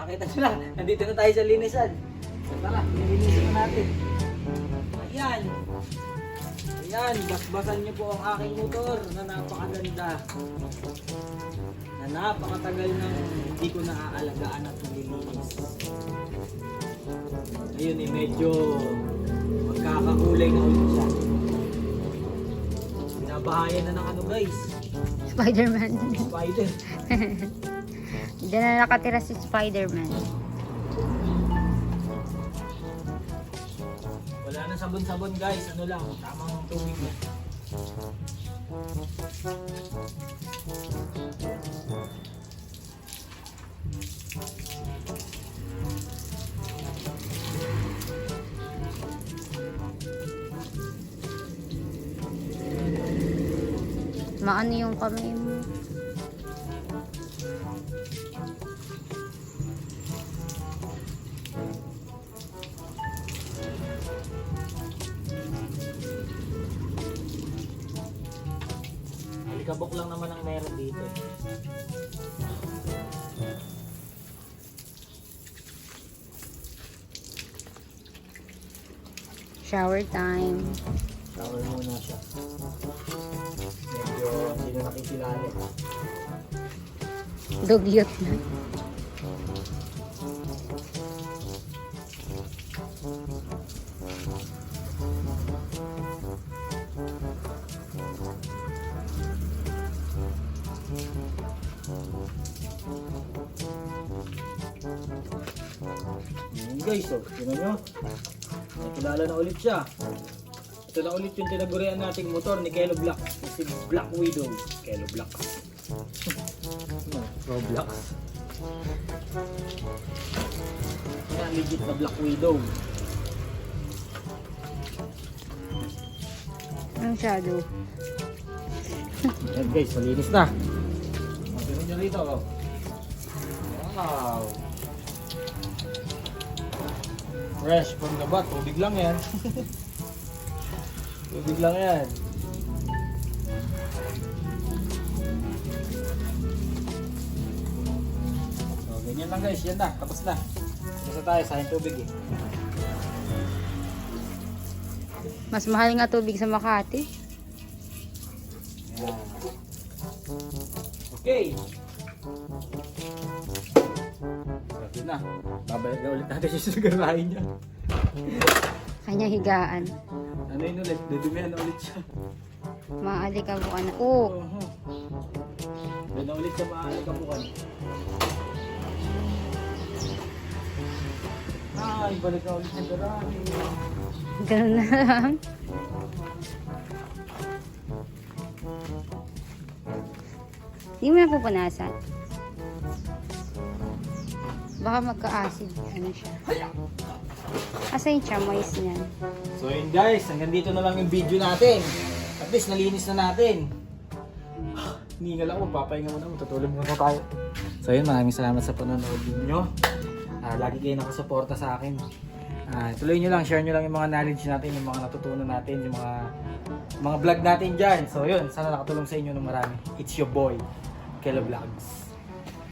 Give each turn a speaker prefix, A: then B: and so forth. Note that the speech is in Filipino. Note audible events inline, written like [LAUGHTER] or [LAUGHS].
A: nakita nyo na, nandito na tayo sa linisan. So tara, linisin na natin. Ayan. Ayan, basbasan nyo po ang aking motor na napakaganda. Na napakatagal nang hindi ko naaalagaan at nililinis. Ayun eh, medyo magkakakulay na ulit siya. Binabahayan na ng ano guys,
B: Spider-Man.
A: spider. [LAUGHS]
B: Diyan na nakatira si Spider-Man.
A: Wala na sabon-sabon guys, ano lang, tamang tubig lang.
B: Maano yung kamay mo?
A: Alikabok lang naman ang meron dito. eh.
B: Shower time.
A: Shower muna siya. Medyo hindi na nakikilala.
B: Dugyot na.
A: Yun guys, oh, tingnan nyo. Nakilala na ulit siya. Ito na ulit yung tinagurian nating motor ni Kelo Black. Si Black Widow. Kelo Black. Roblox. Yan, legit na Black Widow.
B: Anong shadow?
A: Yan guys, malinis na. Tingnan nyo rito. Wow. Fresh from the bat. Tubig lang yan. [LAUGHS] Tubig lang yan. Ganyan lang guys. Yan na. Tapos na. Tapos na tayo. Sayang tubig eh.
B: Mas mahal nga tubig sa Makati.
A: Yan. Okay. Yun na. Babalik na ulit natin siya sa garahe niya.
B: Kanyang higaan.
A: Ano yun ulit? Dudumihan na ulit siya.
B: Maali ka buka na. Oo.
A: Oo. Doon na ulit siya maaari Ay, balik na ulit sa garahe.
B: Ganun na lang. Hindi mo na pupunasan. Baka magka-acid. Ano siya? Asa yung chamois niyan?
A: So yun guys, hanggang dito na lang yung video natin. At least nalinis na natin. [SIGHS] Hiningal ako, papahinga muna ako, tutulog muna tayo. So yun, maraming salamat sa panonood ninyo. Ah, lagi kayo nakasuporta sa akin. Ah, tuloy nyo lang, share nyo lang yung mga knowledge natin, yung mga natutunan natin, yung mga mga vlog natin dyan. So yun, sana nakatulong sa inyo ng marami. It's your boy, Kelo Vlogs.